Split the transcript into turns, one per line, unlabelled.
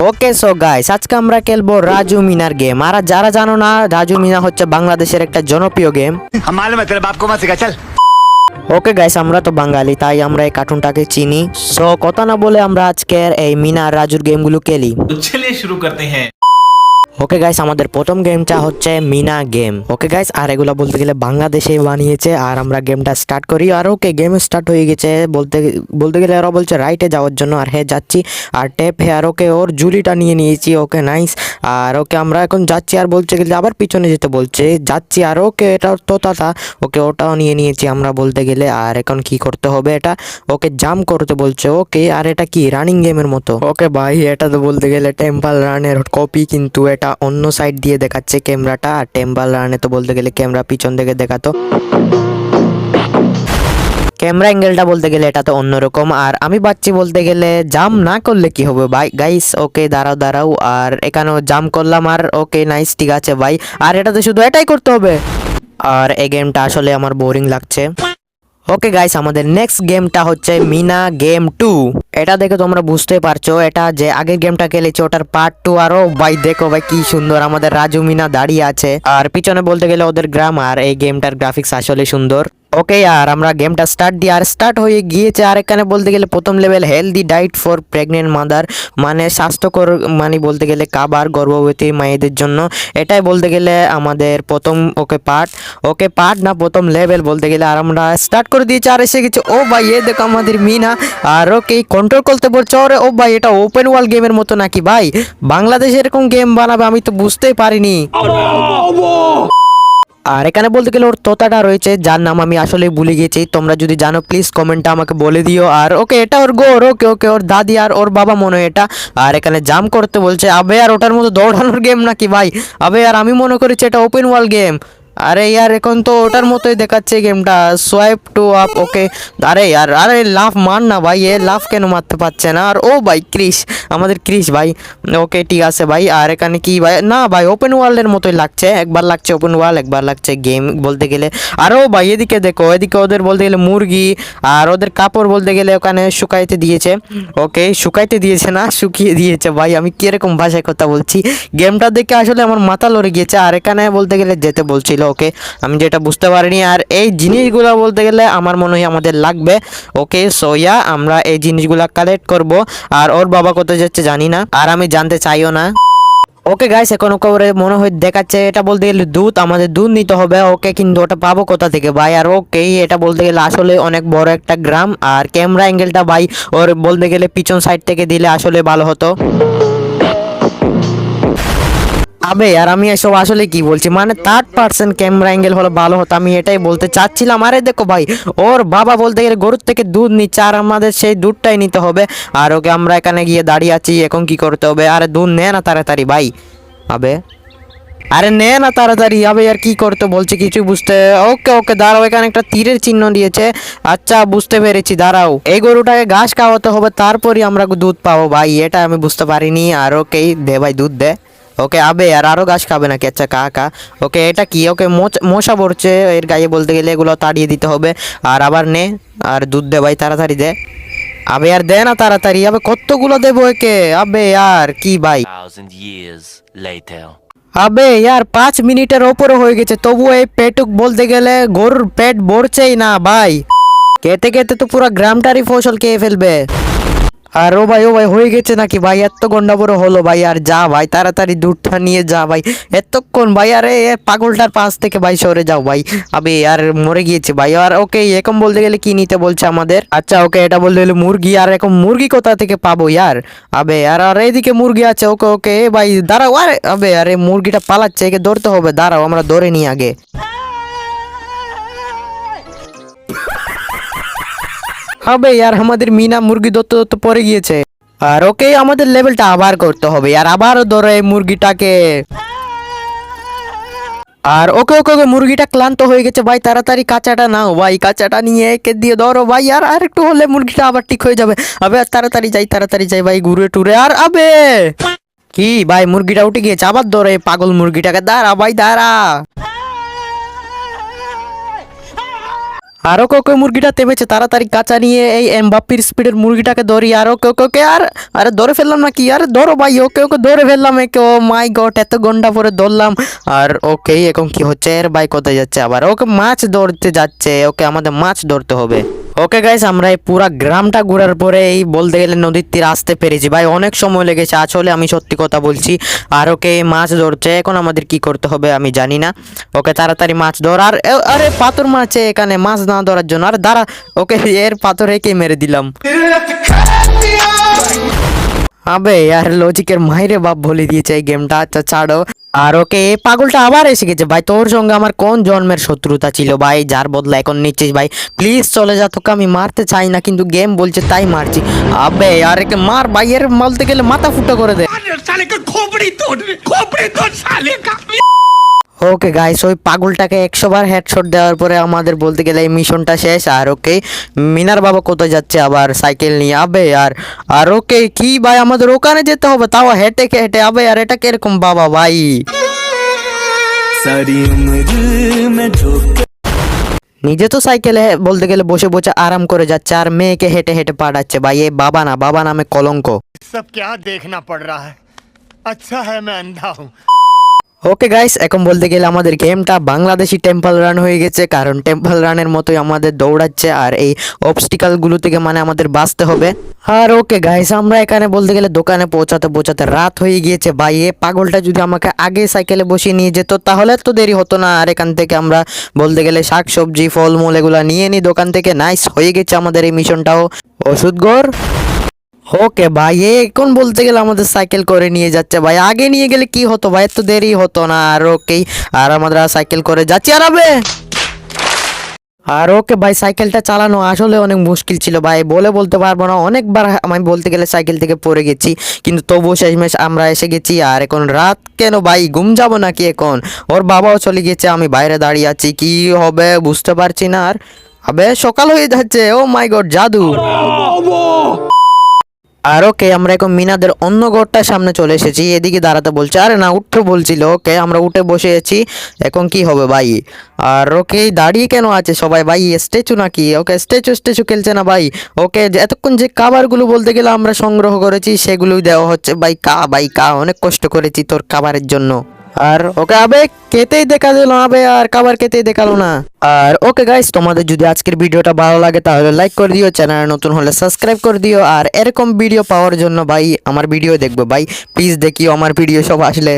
Okay so guys আজকে আমরা খেলবো রাজু মিনার গেম আর যারা জানো না রাজু মিনা হচ্ছে বাংলাদেশের একটা জনপ্রিয় গেম ওকে গাইস আমরা তো বাঙালি তাই আমরা এই কার্টুনটাকে চিনি সো কথা না বলে আমরা আজকের এই মিনার রাজুর গেমগুলো খেলি
চলে শুরু করতে হ্যাঁ
ওকে গাইস আমাদের প্রথম গেমটা হচ্ছে মিনা গেম ওকে গাইস আর এগুলো বলতে গেলে বাংলাদেশে বানিয়েছে, আর আমরা গেমটা স্টার্ট করি। আর ওকে গেম স্টার্ট হয়ে গেছে বলতে বলতে গেলে ওরা বলছে রাইটে যাওয়ার জন্য, আর হ্যাঁ যাচ্ছি। আর টেপ হে আর ওকে ওর জুলিটা নিয়ে নিয়েছি। ওকে নাইস আর ওকে আমরা এখন যাচ্ছি, আর বলছে গেলে আবার পিছনে যেতে বলছে। যাচ্ছি, আর ওকে এটা তোতাটা ওকে ওটাও নিয়ে নিয়েছি আমরা বলতে গেলে। আর এখন কি করতে হবে এটা? ওকে জাম্প করতে বলছে। ওকে আর এটা কি? রানিং গেমের মতো। ওকে ভাই, এটা তো বলতে গেলে টেম্পল রানের কপি কিন্তু এটা অন্য সাইড দিয়ে দেখাচ্ছে ক্যামেরাটা। আর টেম্পল রানে তো বলতে গেলে ক্যামেরা পিছন থেকে দেখাতো। ক্যামেরা অ্যাঙ্গেলটা বলতে গেলে এটা তো অন্যরকম। আর আমি পাচ্ছি বলতে গেলে জাম না করলে কি হবে ভাই? গাইস ওকে দাঁড়াও দাঁড়াও। আর এখানেও জাম করলাম আর ওকে নাইস ঠিক আছে ভাই। আর এটাতে শুধু এটাই করতে হবে। আর এই গেমটা আসলে আমার বোরিং লাগছে। ওকে গাইস আমাদের নেক্সট গেমটা হচ্ছে মিনা গেম টু এটা দেখে তোমরা বুঝতে পারছ, এটা যে আগের গেমটা খেলেছি, ওটার পার্ট টু আরও, ভাই, দেখো ভাই, কি সুন্দর আমাদের রাজু মিনা দাঁড়িয়ে আছে। আর পিছনে বলতে গেলে ওদের গ্রাম আর এই গেমটার গ্রাফিক্স আসলে সুন্দর। ওকে আর আমরা গেমটা স্টার্ট দিয়ে আর স্টার্ট হয়ে গিয়েছে, আর এখানে বলতে গেলে প্রথম level healthy diet for pregnant mother মানে স্বাস্থ্যকর মানে বলতে গেলে খাবার গর্ভবতী মায়েদের জন্য। এটাই বলতে গেলে আমাদের প্রথম ওকে পার্ট ওকে পার্ট না, প্রথম লেভেল বলতে গেলে, আর আমরা স্টার্ট করে দিয়েছি, আর এসে গেছি, ও ভাই, এ দেখো আমাদের মিনা, আর ওকে কন্ট্রোল করতে বলছে, ওরে, ও ভাই, এটা ওপেন ওয়াল গেমের মতো নাকি ভাই? বাংলাদেশে এরকম গেম বানাবে, আমি তো বুঝতেই পারিনি। আর এখানে বলতে গেলে ওর তোতাটা রয়েছে, যার নাম আমি আসলে ভুলে গেছি তোমরা যদি জানো প্লিজ কমেন্টটা আমাকে বলে দিও। আর ওকে এটা ওর গোর ওকে ওকে ওর দাদি আর ওর বাবা মনে এটা। আর এখানে জাম করতে বলছে, আবে, আর ওটার মতো দৌড়ানোর গেম নাকি ভাই? আবে, আর আমি মনে করেছি এটা ওপেন ওয়াল গেম আরে ইয়ার, এখন তো ওটার মতোই দেখাচ্ছে গেমটা সোয়াইপ টু। আপ ওকে আরে ইয়ার, আরে লাফ মার না ভাই, এ লাফ কেন মারতে পারছে না? আর ও ভাই ক্রিস আমাদের ক্রিস ভাই। ওকে ঠিক আছে ভাই, আর এখানে কি ভাই? না ভাই ওপেন ওয়ার্ল্ডের মতোই লাগছে, একবার লাগছে ওপেন ওয়ার্ল্ড একবার লাগছে গেম বলতে গেলে। আরও ভাই, এদিকে দেখো, এদিকে ওদের বলতে গেলে মুরগি, আর ওদের কাপড় বলতে গেলে ওখানে শুকাইতে দিয়েছে। ওকে শুকাইতে দিয়েছে না, শুকিয়ে দিয়েছে ভাই, আমি কীরকম ভাষায় কথা বলছি? গেমটা দেখে আসলে আমার মাথা লড়ে গিয়েছে, আর এখানে বলতে গেলে যেতে বলছিল। ওকে? আমি যেটা বুঝতে পারিনি, আর এই জিনিসগুলো বলতে গেলে আমার মনে হয় আমাদের লাগবে, ওকে? সোয়া আমরা এই জিনিসগুলো কালেক্ট করব, আর ওর বাবা কোথায় যাচ্ছে জানি না, আর আমি জানতে চাইও না। ওকে গাইস এখন ওকে ওরে মনে হয় দেখাচ্ছে, এটা বলতে গেলে দুধ, আমাদের দুধ নিতে হবে, ওকে? কিন্তু ওটা পাবো কোথা থেকে ভাই? আর ওকে, এটা বলতে গেলে আসলে অনেক বড় একটা গ্রাম, আর ক্যামেরা অ্যাঙ্গেলটা ভাই, ওর বলতে গেলে পিছন সাইড থেকে দিলে আসলে ভালো হতো। আবে আর আমি এসব আসলে কি বলছি? মানে থার্ড পার্সন ক্যামেরা অ্যাঙ্গেল হলো ভালো হতো, আমি এটাই বলতে চাচ্ছিলাম। আরে দেখো ভাই, ওর বাবা বলতে গেলে গরুর থেকে দুধ নিচ্ছে, আর আমাদের সেই দুধটাই নিতে হবে। আর ওকে আমরা এখানে গিয়ে দাঁড়িয়ে আছি, এখন কি করতে হবে? আরে দুধ নে না তাড়াতাড়ি ভাই। আবে। আরে নে না তাড়াতাড়ি, আবে, আর কি করতে বলছে কিছু বুঝতে ওকে ওকে, দাঁড়াও, এখানে একটা তীরের চিহ্ন দিয়েছে। আচ্ছা বুঝতে পেরেছি, দাঁড়াও। এই গরুটাকে ঘাস খাওয়াতে হবে, তারপরই আমরা দুধ পাবো ভাই, এটা আমি বুঝতে পারিনি। আর ওকেই দে ভাই, দুধ দে। ওকে আবে আর আরও গাছ খাবে নাকি? আচ্ছা কা কা ওকে এটা কি? ওকে মশা পড়ছে এর গায়ে বলতে গেলে এগুলো তাড়িয়ে দিতে হবে। আর আবার নে আর দুধ দে ভাই তাড়াতাড়ি দে। আবে আর দে না তাড়াতাড়ি আবে কতগুলো দেবো একে? আবে আর কি ভাই? আবে ইয়ার পাঁচ মিনিটের ওপরে হয়ে গেছে তবু এই পেটুক বলতে গেলে গরুর পেট ভরছেই না ভাই। খেতে খেতে তো পুরো গ্রামটারই ফসল খেয়ে ফেলবে। আর ও ভাই ও ভাই, হয়ে গেছে নাকি? ভাই এত গন্ডা বড় হলো ভাই, আর যা ভাই, তাড়াতাড়ি দুধটা নিয়ে যা ভাই। এতক্ষণ ভাই, আরে পাগলটার পাশ থেকে ভাই সরে যাও ভাই। আবে, আর মরে গিয়েছে ভাই। আর ওকে এরকম বলতে গেলে কি নিতে বলছে আমাদের? আচ্ছা ওকে এটা বলতে গেলে মুরগি, আর এখন মুরগি কোথা থেকে পাবো ইয়ার? আবে, আর আর এইদিকে মুরগি আছে, ওকে ওকে ভাই, দাঁড়াও, আরে, আবে, আরে, মুরগিটা পালাচ্ছে, একে ধরতে হবে, দাঁড়াও, আমরা ধরে নিই আগে। হবে আর আমাদের মিনা মুরগি ধরতে ধরতে পড়ে গিয়েছে। আর ওকে আমাদের লেভেলটা আবার করতে হবে আর আবারও ধরে মুরগিটাকে। আর ওকে ওকে ওকে মুরগিটা ক্লান্ত হয়ে গেছে, ভাই, তাড়াতাড়ি কাঁচাটা নাও, ভাই, কাঁচাটা নিয়ে একে দিয়ে ধরো, ভাই, আর আর একটু হলে মুরগিটা আবার ঠিক হয়ে যাবে। আবে, আর তাড়াতাড়ি যাই তাড়াতাড়ি যাই, ভাই, ঘুরে টুরে। আর আবে! কি, ভাই, মুরগিটা উঠে গিয়েছে, আবার ধরে পাগল মুরগিটাকে, দাঁড়া, ভাই, দাঁড়া। আর কেউ কেউ মুরগিটা তেমেছে তাড়াতাড়ি কাঁচা নিয়ে এই এমবাপ্পির স্পিডের মুরগিটাকে ধরি। আর কেউ কেউ কে, আর, আরে ধরে ফেললাম না কি আর ধরো ভাই, ওকে ওকে ধরে ফেললাম একে। ও মাই গড এত ঘণ্টা পরে ধরলাম। আর ওকেই এখন কি হচ্ছে? এর ভাই কোথায় যাচ্ছে আবার? ওকে মাছ ধরতে যাচ্ছে, ওকে আমাদের মাছ ধরতে হবে। ওকে গাইস আমরা এই পুরা গ্রামটা ঘোরার পরে এই বলতে গেলে নদীর তীরে আসতে পেরেছি। ভাই, অনেক সময় লেগেছে। আসলে আমি সত্যি কথা বলছি, আর ওকে মাছ ধরছে। এখন আমাদের কি করতে হবে আমি জানি না। ওকে তাড়াতাড়ি মাছ ধর। আর আরে, পাথর মাছে এখানে। মাছ না ধরার জন্য। আর দাঁড়া, ওকে এর পাথর রেখে মেরে দিলাম? আবে আর লজিকের মাইরে বাপ বলে দিয়েছে এই গেমটা আচ্ছা ছাড়ো। আর ওকে এই পাগলটা আবার এসে গেছে। ভাই, তোর সঙ্গে আমার কোন জন্মের শত্রুতা ছিল? ভাই, যার বদলা এখন নিচ্ছিস ভাই। প্লিজ চলে যা, তোকে আমি মারতে চাই না, কিন্তু গেম বলছে তাই মারছি। আবে, আর একে মার, ভাই, এর মারতে গেলে মাথা ফুটো করে দে।
साले का खोपड़ी तोड़ खोपड़ी तोड़ साले का
ওকে গাইস ওই পাগলটাকে একশো বার হেডশট দেওয়ার পরে আমাদের বলতে গেলে এই মিশনটা শেষ আর ওকে মিনার বাবা কোথায় যাচ্ছে আবার সাইকেল নিয়ে আবে আর আর ওকে কি ভাই আমাদের ওখানে যেতে হবে তাও হেঁটে হেঁটে আবে আর এটা কিরকম বাবা ভাই নিজে তো সাইকেলে বলতে গেলে বসে বসে আরাম করে যাচ্ছে আর মেয়েকে হেঁটে হেঁটে পাঠাচ্ছে ভাই এ বাবা না বাবা নামে কলঙ্ক
सब क्या देखना पड़ रहा है अच्छा है मैं अंधा हूँ
ওকে গাইস এখন বলতে গেলে আমাদের গেমটা বাংলাদেশি টেম্পল রান হয়ে গেছে, কারণ টেম্পল রানের মতোই আমাদের দৌড়াচ্ছে আর এই অবস্টিকালগুলো থেকে মানে আমাদের বাঁচতে হবে। আর ওকে গাইস আমরা এখানে বলতে গেলে দোকানে পৌঁছাতে পৌঁছাতে রাত হয়ে গিয়েছে। ভাই এ পাগলটা যদি আমাকে আগে সাইকেলে বসিয়ে নিয়ে যেত, তাহলে তো দেরি হতো না। আর এখান থেকে আমরা বলতে গেলে শাক সবজি ফলমূল এগুলো নিয়ে নিই দোকান থেকে। নাইস হয়ে গেছে আমাদের এই মিশনটাও ওষুধ ঘর। ওকে ভাই এখন বলতে গেলে আমাদের সাইকেল করে নিয়ে যাচ্ছে ভাই? আগে নিয়ে গেলে কি হতো ভাই? এত দেরি হতো না, আর ওকেই আর আমরা সাইকেল করে যাচ্ছি আর আবে! আর ওকে ভাই সাইকেলটা চালানো আসলে অনেক মুশকিল ছিল ভাই। বলে বলতে পারব না, অনেকবার আমি বলতে গেলে সাইকেল থেকে পড়ে গেছি। কিন্তু তবুও শেষমেশ আমরা এসে গেছি, আর এখন রাত কেন ভাই? ঘুম যাব নাকি এখন? ওর বাবাও চলে গেছে, আমি বাইরে দাঁড়িয়ে আছি। কি হবে বুঝতে পারছি না, আর আবে, সকাল হয়ে যাচ্ছে। ও মাই গড জাদু! আর ওকে আমরা এখন মিনাদের অন্য ঘরটার সামনে চলে এসেছি, এদিকে দাঁড়াতে বলছে, আরে না, উঠতে বলছিল ওকে, আমরা উঠে বসে আছি এখন কি হবে ভাই? আর ওকে দাঁড়িয়ে কেন আছে সবাই ভাই, স্ট্যাচু নাকি? ওকে স্ট্যাচু স্ট্যাচু খেলছে না ভাই? ওকে এতক্ষণ যে খাবারগুলো বলতে গেলে আমরা সংগ্রহ করেছি, সেগুলোই দেওয়া হচ্ছে। ভাই কা ভাই কা, অনেক কষ্ট করেছি তোর খাবারের জন্য। আর ওকে আবে কেতেই দেখা দিল আবে, আর কাবার কেতেই দেখাল না। আর ওকে গাইস তোমাদের যদি আজকের ভিডিওটা ভালো লাগে, তাহলে লাইক করে দিও চ্যানেল নতুন হলে সাবস্ক্রাইব করে দিও, আর এরকম ভিডিও পাওয়ার জন্য ভাই, আমার ভিডিও দেখবে ভাই প্লিজ দেখিও, আমার ভিডিও সব আসলে।